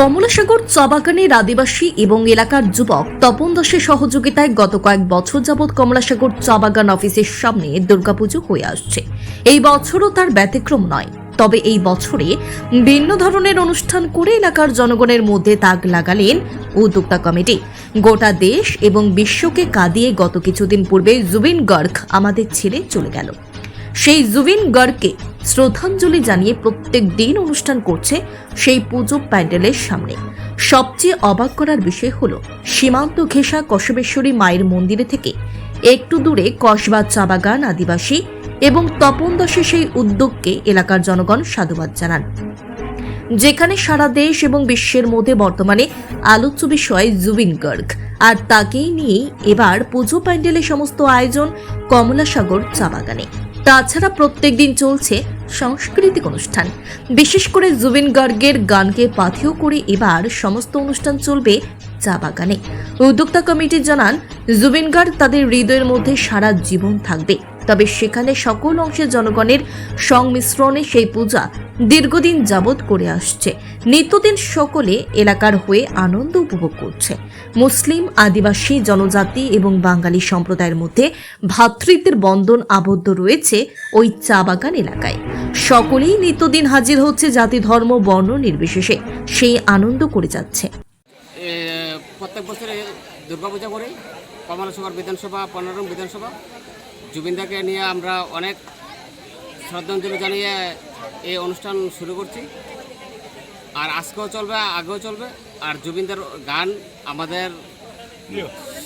কমলাসাগর চা বাগানের আদিবাসী এবং এলাকার যুবক তপন দাসের সহযোগিতায় গত কয়েক বছর যাবৎ কমলাসাগর চা বাগান অফিসের সামনে দুর্গাপুজো হয়ে আসছে। এই বছরও তার ব্যতিক্রম নয়। তবে এই বছরে ভিন্ন ধরনের অনুষ্ঠান করে এলাকার জনগণের মধ্যে তাক লাগালেন উদ্যোক্তা কমিটি। গোটা দেশ এবং বিশ্বকে কাঁদিয়ে গত কিছুদিন পূর্বে জুবিন গর্গ আমাদের ছেড়ে চলে গেল। সেই জুবিন গর্গকে শ্রদ্ধাঞ্জলি জানিয়ে প্রত্যেক দিন অনুষ্ঠান করছে সেই পুজো প্যান্ডেলের সামনে। সবচেয়ে অবাক করার বিষয় হল, সীমান্ত ঘেঁষা কসবেশ্বরী মায়ের মন্দিরে থেকে একটু দূরে কসবা চা বাগান আদিবাসী এবং তপন দাসের সেই উদ্যোগকে এলাকার জনগণ সাধুবাদ জানান। যেখানে সারা দেশ এবং বিশ্বের মধ্যে বর্তমানে আলোচ্য বিষয় জুবিন গর্গ। আর তাকেই নিয়েই এবার পুজো প্যান্ডেলের সমস্ত আয়োজন কমলাসাগর চা বাগানে তাছাড়া প্রত্যেক দিন চলছে সাংস্কৃতিক অনুষ্ঠান। বিশেষ করে জুবিন গার্গের গানকে পাথেয় করে এবার সমস্ত অনুষ্ঠান চলবে চা বাগানে। উদ্যোক্তা কমিটি জানান, জুবিন গার্গ তাদের হৃদয়ের মধ্যে সারা জীবন থাকবে। তবে সেখানে সকল অংশের জনগণের সংমিশ্রণে সেই পূজা দীর্ঘদিন যাবৎ করে আসছে। নিত্যদিন সকলে এলাকার হয়ে আনন্দ উপভোগ করছে। মুসলিম, আদিবাসী, জনজাতি এবং বাঙালি সম্প্রদায়ের মধ্যে ভ্রাতৃত্বের বন্ধন আবদ্ধ রয়েছে ওই চা বাগান এলাকায়। সকলেই নিত্যদিন হাজির হচ্ছে জাতি, ধর্ম, বর্ণ নির্বিশেষে। সেই আনন্দ করে যাচ্ছে। প্রত্যেক বছরে দুর্গাপূজা করি। কমলাসভার বিধানসভা পনেরো বিধানসভা। জুবিনদাকে নিয়ে আমরা অনেক শ্রদ্ধাঞ্জলি জানিয়ে এই অনুষ্ঠান শুরু করছি। আর আজকেও চলবে আগেও চলবে। আর জুবিনদার গান আমাদের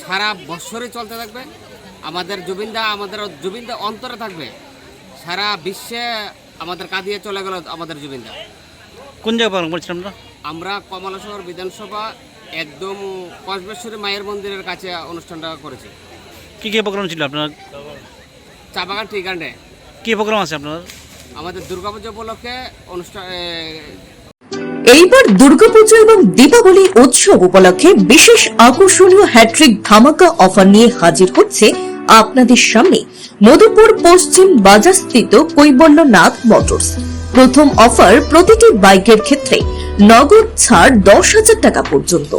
সারা বছরই চলতে থাকবে। আমাদের জুবিনদা আমাদের জুবিনদা অন্তরে থাকবে। সারা বিশ্বে আমাদের কাঁদিয়ে চলে গেল আমাদের জুবিনদা। কোন জায়গায় পালন করছেন আমরা? আমরা কমলাশহর বিধানসভা একদম কসবেশ্বরী মায়ের মন্দিরের কাছে অনুষ্ঠানটা করেছি। কী কী প্রোগ্রাম ছিল আপনার? চা বাগান গার্ডে কি প্রোগ্রাম আছে আপনার? আমাদের দুর্গাপুজো উপলক্ষে অনুষ্ঠান এইবার দুর্গাপুজো এবং দীপাবলি উৎসব উপলক্ষে বিশেষ আকর্ষণীয় হ্যাট্রিক ধামাকা অফার নিয়ে হাজির হচ্ছে আপনাদের সামনে মধুপুর পশ্চিম বাজারস্থিত কৈবল্যনাথ মোটরস। প্রথম অফার প্রতিটি বাইকের ক্ষেত্রে নগদ ছাড় দশ হাজার টাকা পর্যন্ত।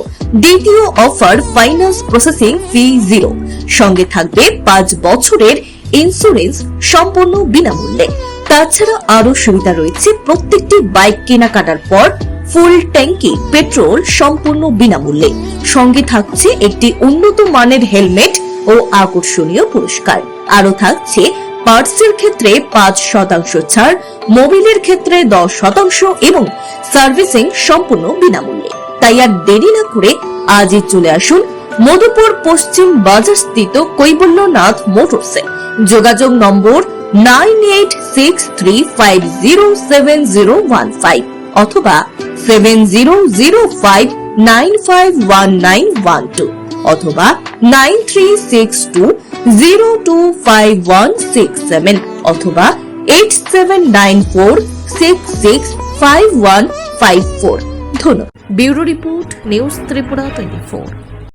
দ্বিতীয় offer finance processing fee zero. সঙ্গে থাকবে পাঁচ বছরের ইন্স্যুরেন্স সম্পূর্ণ বিনামূল্যে। তাছাড়া আরও সুবিধা রয়েছে প্রত্যেকটি বাইক কেনাকাটার পর ফুল ট্যাঙ্কি পেট্রোল সম্পূর্ণ বিনামূল্যে। সঙ্গে থাকছে একটি উন্নত মানের হেলমেট ও আকর্ষণীয় পুরস্কার। আরও থাকছে পার্টসের ক্ষেত্রে পাঁচ শতাংশ ছাড় মোবিলের ক্ষেত্রে দশ শতাংশ এবং সার্ভিসিং সম্পূর্ণ বিনামূল্যে। তাই আর দেরি না করে আজই চলে আসুন মধুপুর পশ্চিম বাজার স্থিত কৈবল্যনাথ মোটরসে। যোগাযোগ number nine eight six three five zero seven zero one five অথবা seven zero zero five nine five one nine one two অথবা nine three six two zero two five one six seven অথবা eight seven nine four six six five one five four. ধন্যবাদ। Bureau report, news Tripura twenty four